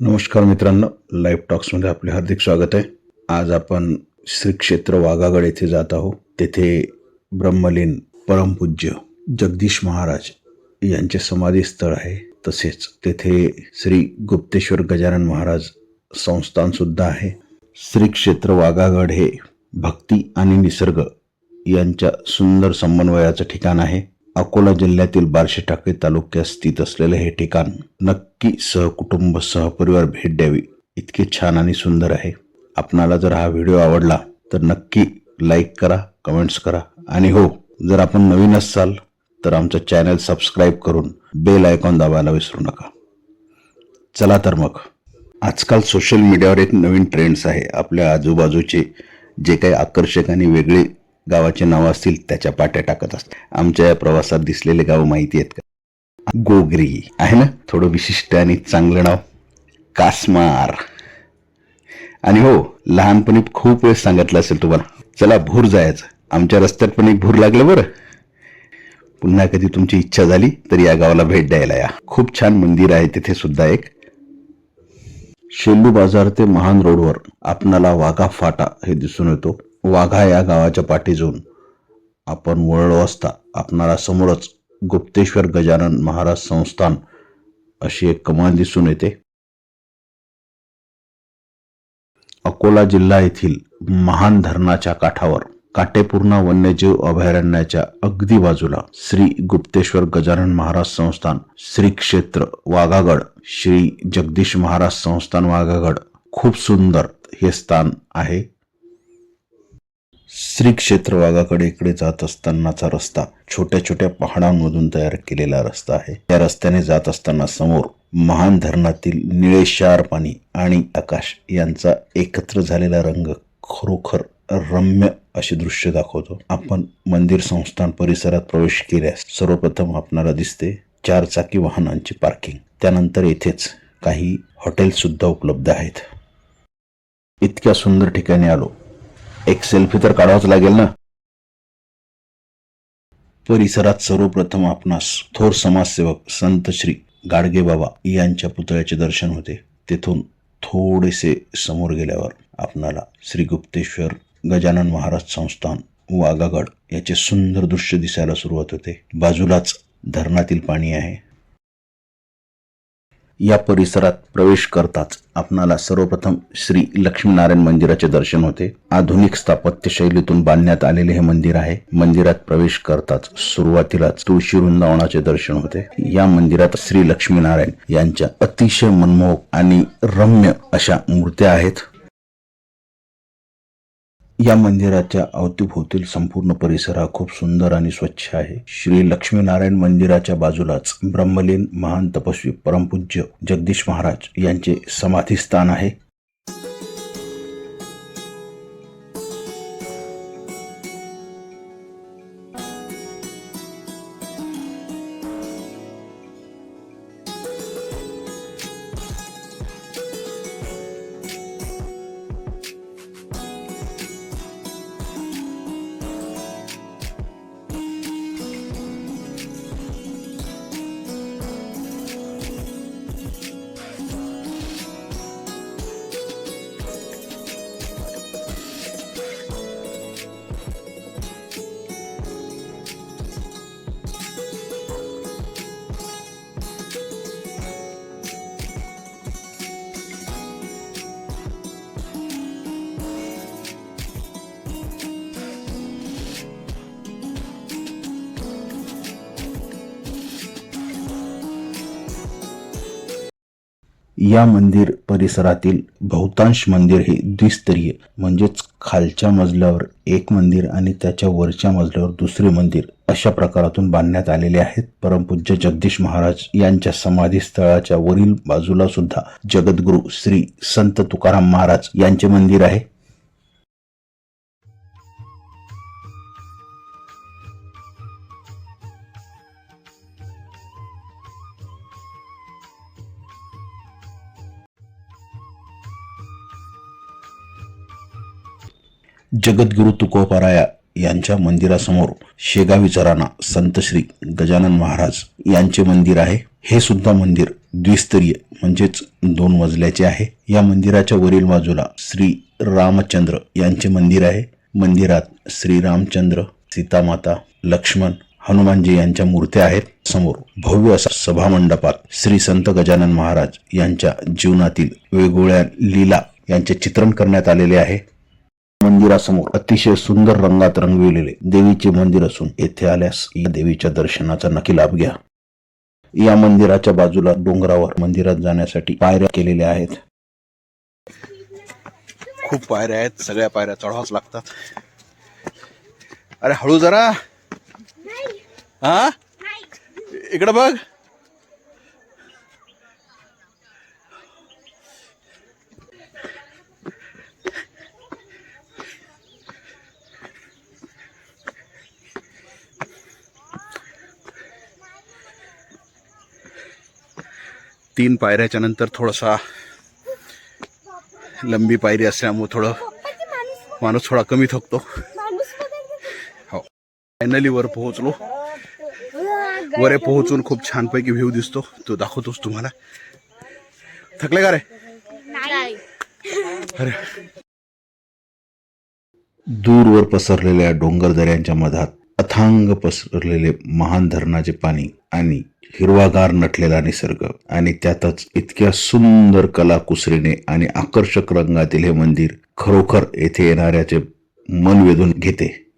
नमस्कार मित्रांनो लाईफ टॉक्समध्ये आपले हार्दिक स्वागत आहे. आज आपण श्री क्षेत्र वाघागड येथे जात आहोत. तेथे ब्रह्मलीन परमपूज्य जगदीश महाराज यांचे समाधी स्थळ आहे. तसेच तेथे श्री गुप्तेश्वर गजानन महाराज संस्थान सुद्धा आहे. श्री क्षेत्र वाघागड हे भक्ती आणि निसर्ग यांच्या सुंदर समन्वयाचं ठिकाण आहे. अकोला जिल्ह्यातील बार्शी टाकळी तालुक्यात स्थित असलेले हे ठिकाण नक्की सहकुटुंब सहपरिवार भेट द्यावी. इतके छान आणि सुंदर आहे. आपणाला जर हा व्हिडिओ आवडला तर नक्की लाईक करा कमेंट्स करा. आणि हो जर आपण नवीन असाल तर आमचं चॅनल सबस्क्राईब करून बेल आयकॉन दाबायला विसरू नका. चला तर मग. आजकाल सोशल मीडियावर एक नवीन ट्रेंड्स आहे. आपल्या आजूबाजूचे जे काही आकर्षक आणि वेगळे गावाचे नावं असतील त्याच्या पाट्या टाकत असतात आमच्या या प्रवासात दिसलेले गाव माहिती आहेत का? गोगरी आहे ना? थोडं विशिष्ट आणि चांगलं नाव. कासमार. आणि हो लहानपणी खूप वेळ सांगितलं असेल तुम्हाला. चला भूर जायचं. आमच्या रस्त्यात पण एक भूर लागलं बरं. पुन्हा कधी तुमची इच्छा झाली तर या गावाला भेट द्यायला या. खूप छान मंदिर आहे तिथे सुद्धा एक. शेल्लू बाजार ते महान रोडवर आपणाला वाघा फाटा हे दिसून येतो. वाघा या गावाच्या पाठी जाऊन आपण वळलो असता आपणाला समोरच गुप्तेश्वर गजानन महाराज संस्थान अशी एक कमान दिसून येते. अकोला जिल्हा येथील महान धरणाच्या काठावर काटेपूर्णा वन्यजीव अभयारण्याच्या अगदी बाजूला श्री गुप्तेश्वर गजानन महाराज संस्थान श्री क्षेत्र वाघागड श्री जगदीश महाराज संस्थान वाघागड खूप सुंदर हे स्थान आहे. श्री क्षेत्र वाघाकडे इकडे जात असतानाचा रस्ता छोट्या छोट्या पहाडांमधून तयार केलेला रस्ता आहे. त्या रस्त्याने जात असताना समोर महान धरणातील निळे शार पाणी आणि आकाश यांचा एकत्र झालेला रंग खरोखर रम्य असे दृश्य दाखवतो. आपण मंदिर संस्थान परिसरात प्रवेश केल्यास सर्वप्रथम आपणाला दिसते चार चाकी वाहनांची पार्किंग. त्यानंतर येथेच काही हॉटेल सुद्धा उपलब्ध आहेत. इतक्या सुंदर ठिकाणी आलो एक सेल्फी तर काढावाच लागेल ना? परिसरात सर्वप्रथम आपणास थोर समाजसेवक संत श्री गाडगे बाबा यांच्या पुतळ्याचे दर्शन होते. तेथून थोडेसे समोर गेल्यावर आपणाला श्री गुप्तेश्वर गजानन महाराज संस्थान वाघागड याचे सुंदर दृश्य दिसायला सुरुवात होते. बाजूलाच धरणातील पाणी आहे. या परिसरात प्रवेश करताच आपणाला सर्वप्रथम श्री लक्ष्मीनारायण मंदिराचे दर्शन होते. आधुनिक स्थापत्य शैलीतून बांधण्यात आलेले हे मंदिर आहे. मंदिरात प्रवेश करताच सुरुवातीलाच तुळशी वृंदावनाचे दर्शन होते. या मंदिरात श्री लक्ष्मीनारायण यांच्या अतिशय मनमोहक आणि रम्य अशा मूर्त्या आहेत. या मंदिराच्या अवतीभोवतील संपूर्ण परिसर हा खूप सुंदर आणि स्वच्छ आहे. श्री लक्ष्मीनारायण मंदिराच्या बाजूलाच ब्रह्मलीन महान तपस्वी परमपूज्य जगदीश महाराज यांचे समाधी स्थान आहे. या मंदिर परिसरातील बहुतांश मंदिर हे द्विस्तरीय म्हणजेच खालच्या मजल्यावर एक मंदिर आणि त्याच्या वरच्या मजल्यावर दुसरे मंदिर अशा प्रकारातून बांधण्यात आलेले आहेत. परमपूज्य जगदीश महाराज यांच्या समाधी स्थळाच्या वरील बाजूला सुद्धा जगद्गुरु श्री संत तुकाराम महाराज यांचे मंदिर आहे. जगद्गुरु तुकोपाराया यांच्या मंदिरासमोर शेगावी चराना संत श्री गजानन महाराज यांचे मंदिर आहे. हे सुद्धा मंदिर द्विस्तरीय म्हणजेच दोन मजल्याचे आहे. या मंदिराच्या वरील बाजूला श्री रामचंद्र यांचे मंदिर आहे. मंदिरात श्री रामचंद्र सीतामाता लक्ष्मण हनुमानजी यांच्या मूर्त्या आहेत. समोर भव्य असा सभामंडपात श्री संत गजानन महाराज यांच्या जीवनातील वेगवेगळ्या लीला यांचे चित्रण करण्यात आलेले आहे. मंदिरासमोर अतिशय सुंदर रंगात रंगविलेले देवीचे मंदिर असून येथे आल्यास या देवीच्या दर्शनाचा नक्की लाभ घ्या. या मंदिराच्या बाजूला डोंगरावर मंदिरात जाण्यासाठी पायऱ्या केलेल्या आहेत. खूप पायऱ्या आहेत. सगळ्या पायऱ्या चढावाच लागतात. अरे हळू जरा. हा? इकडं बघ. तीन पायऱ्याच्या नंतर थोडासा लंबी पायरी असल्यामुळे थोडं माणूस थोडा कमी थकतो. हो. फायनली वर पोहोचलो. वरे पोहोचून खूप छानपैकी व्ह्यू दिसतो. तो दाखवतोस तुम्हाला. थकले का रे? अरे. दूरवर पसरलेल्या डोंगर दऱ्यांच्या मधात अथांग पसरलेले महान धरणाचे पाणी आणि हिरवागार नटलेला निसर्ग आणि त्यातच इतक्या सुंदर कलाकुसरीने आणि आकर्षक रंगातील हे मंदिर खरोखर येथे येणाऱ्याचे मन वेधून घेते.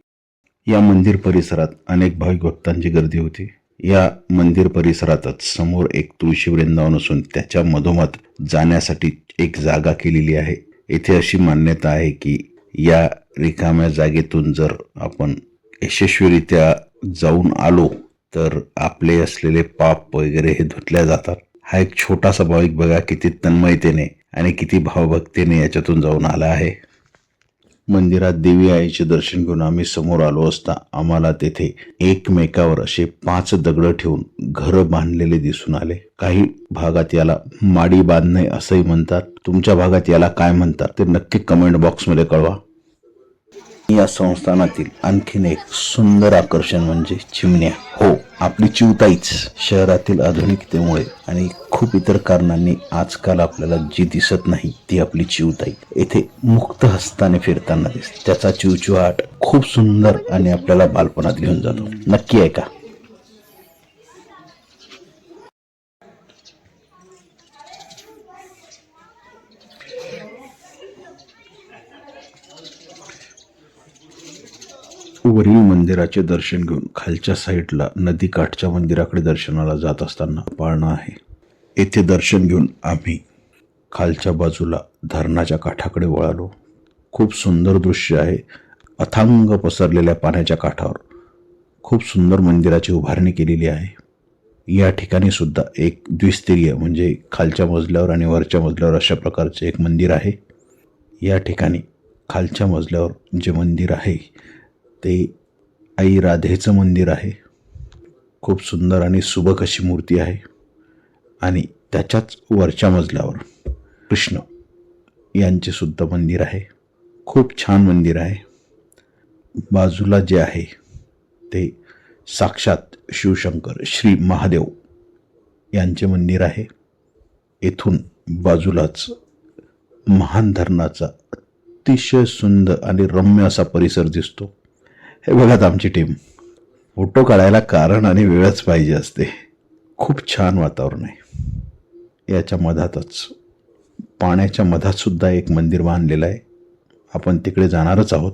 या मंदिर परिसरात अनेक भाविक भक्तांची गर्दी होती. या मंदिर परिसरातच समोर एक तुळशी वृंदावन असून त्याच्या मधोमध जाण्यासाठी एक जागा केलेली आहे. येथे अशी मान्यता आहे की या रिकाम्या जागेतून जर आपण यशस्वीरित्या जाऊन आलो तर आपले असलेले पाप वगैरे हे धुतल्या जातात. हा एक छोटासा भाविक बघा किती तन्मयतेने आणि किती भावभक्तीने याच्यातून जाऊन आला आहे. मंदिरात देवी आईचे दर्शन घेऊन आम्ही समोर आलो असता आम्हाला तेथे एकमेकावर असे पाच दगड ठेवून घर बांधलेले दिसून आले. काही भागात याला माडी बांधणे असंही म्हणतात. तुमच्या भागात याला काय म्हणतात ते नक्की कमेंट बॉक्समध्ये कळवा. या संस्थानातील आणखीन एक सुंदर आकर्षण म्हणजे चिमण्या. हो आपली चिवताईच शहरातील आधुनिकतेमुळे आणि खूप इतर कारणांनी आजकाल आपल्याला जी दिसत नाही ती आपली चिवताई. येथे मुक्त हस्ताने फिरताना दिसते. त्याचा चिवचिवाट खूप सुंदर आणि आपल्याला बालपणात घेऊन जातो. नक्की आहे का वरील मंदिराचे दर्शन घेऊन खालच्या साईडला नदीकाठच्या मंदिराकडे दर्शनाला जात असताना पाळणं आहे. येथे दर्शन घेऊन आम्ही खालच्या बाजूला धरणाच्या काठाकडे वळालो. खूप सुंदर दृश्य आहे. अथांग पसरलेल्या पाण्याच्या काठावर खूप सुंदर मंदिराची उभारणी केलेली आहे. या ठिकाणी सुद्धा एक द्विस्तरीय म्हणजे खालच्या मजल्यावर आणि वरच्या मजल्यावर अशा प्रकारचे एक मंदिर आहे. या ठिकाणी खालच्या मजल्यावर जे मंदिर आहे ते आई राधेचं मंदिर आहे. खूप सुंदर आणि सुबक अशी मूर्ती आहे. आणि त्याच्याच वरच्या मजल्यावर कृष्ण यांचे सुद्धा मंदिर आहे. खूप छान मंदिर आहे. बाजूला जे आहे ते साक्षात शिवशंकर श्री महादेव यांचे मंदिर आहे. येथून बाजूलाच महान धरणाचा अतिशय सुंदर आणि रम्य असा परिसर दिसतो. हे बघात आमची टीम फोटो काढायला कारण आणि वेळच पाहिजे असते. खूप छान वातावरण आहे. याच्या मधातच पाण्याच्या मधातसुद्धा एक मंदिर बांधलेलं आहे. आपण तिकडे जाणारच आहोत.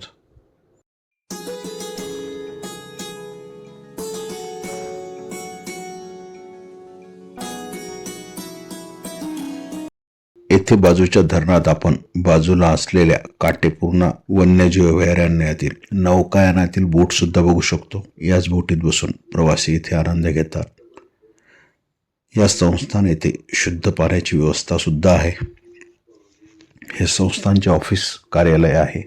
येथे बाजूच्या धरणात आपण बाजूला असलेल्या काटेपूर्ण वन्यजीव अभयारण्यातील नौकायनातील बोट सुद्धा बघू शकतो. याच बोटीत बसून प्रवासी इथे आनंद घेतात. या संस्थान येथे शुद्ध पाण्याची व्यवस्था सुद्धा आहे. हे संस्थानचे ऑफिस कार्यालय आहे.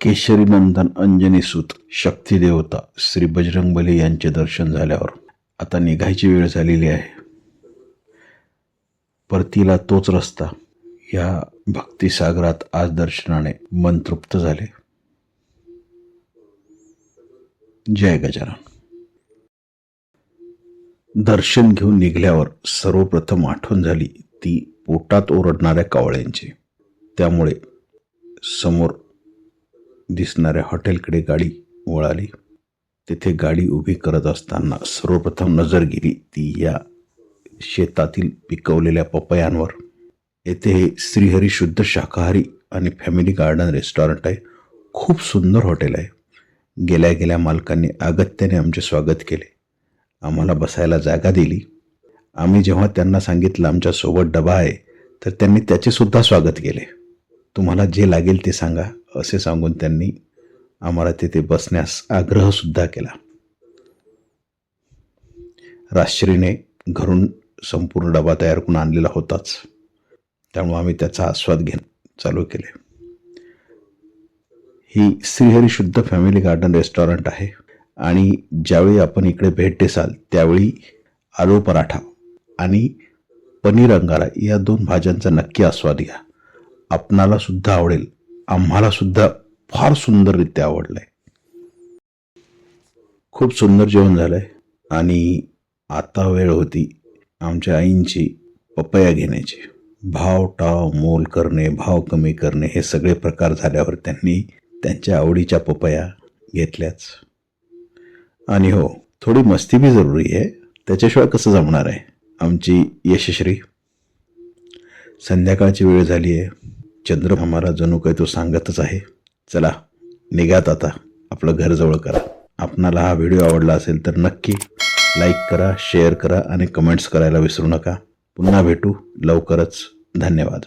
केशरी नंदन अंजनी सूत शक्ती देवता श्री बजरंगबली यांचे दर्शन झाल्यावर आता निघायची वेळ झालेली आहे. परतीला तोच रस्ता. या भक्तिसागरात आज दर्शनाने मन तृप्त झाले. जय गजानन. दर्शन घेऊन निघल्यावर सर्वप्रथम आठवण झाली ती पोटात ओरडणाऱ्या कावळ्यांची. त्यामुळे समोर दिसणाऱ्या हॉटेलकडे गाडी वळाली. तेथे गाडी उभी करत असताना सर्वप्रथम नजर गेली ती या शेतातील पिकवलेल्या पपयांवर. येथे हे श्रीहरी शुद्ध शाकाहारी आणि फॅमिली गार्डन रेस्टॉरंट आहे. खूप सुंदर हॉटेल आहे. गेल्या गेल्या मालकांनी अगत्याने आमचे स्वागत केले. आम्हाला बसायला जागा दिली. आम्ही जेव्हा त्यांना सांगितलं आमच्यासोबत डबा आहे तर त्यांनी त्याचेसुद्धा स्वागत केले. तुम्हाला जे लागेल ते सांगा असे सांगून त्यांनी आम्हाला तिथे बसण्यास आग्रहसुद्धा केला. राश्रीने घरून संपूर्ण डबा तयार करून आणलेला होताच. त्यामुळे आम्ही त्याचा आस्वाद घेणं चालू केले ही श्रीहरी शुद्ध फॅमिली गार्डन रेस्टॉरंट आहे आणि ज्यावेळी आपण इकडे भेट देसाल त्यावेळी आलू पराठा आणि पनीर अंगारा या दोन भाज्यांचा नक्की आस्वाद घ्या. आपणाला सुद्धा आवडेल. आम्हाला सुद्धा फार सुंदररित्या आवडलंय. खूप सुंदर जेवण झालंय आणि आता वेळ होती आमच्या आईंची पपया घेण्याची. भाव टाव मोल करणे भाव कमी करणे हे सगळे प्रकार झाल्यावर त्यांनी त्यांच्या आवडीच्या पपया घेतल्याच. आणि हो थोडी मस्ती बी जरुरी आहे. त्याच्याशिवाय कसं जमणार आहे? आमची यशश्री. संध्याकाळची वेळ झाली आहे. चंद्र हमारा जणू काही तो सांगतच आहे. चला निघात आता. आपलं घर जवळ करा. आपणाला हा व्हिडिओ आवडला असेल तर नक्की लाईक करा शेअर करा आणि कमेंट्स करायला विसरू नका. पुन्हा भेटू. लवकरच. धन्यवाद.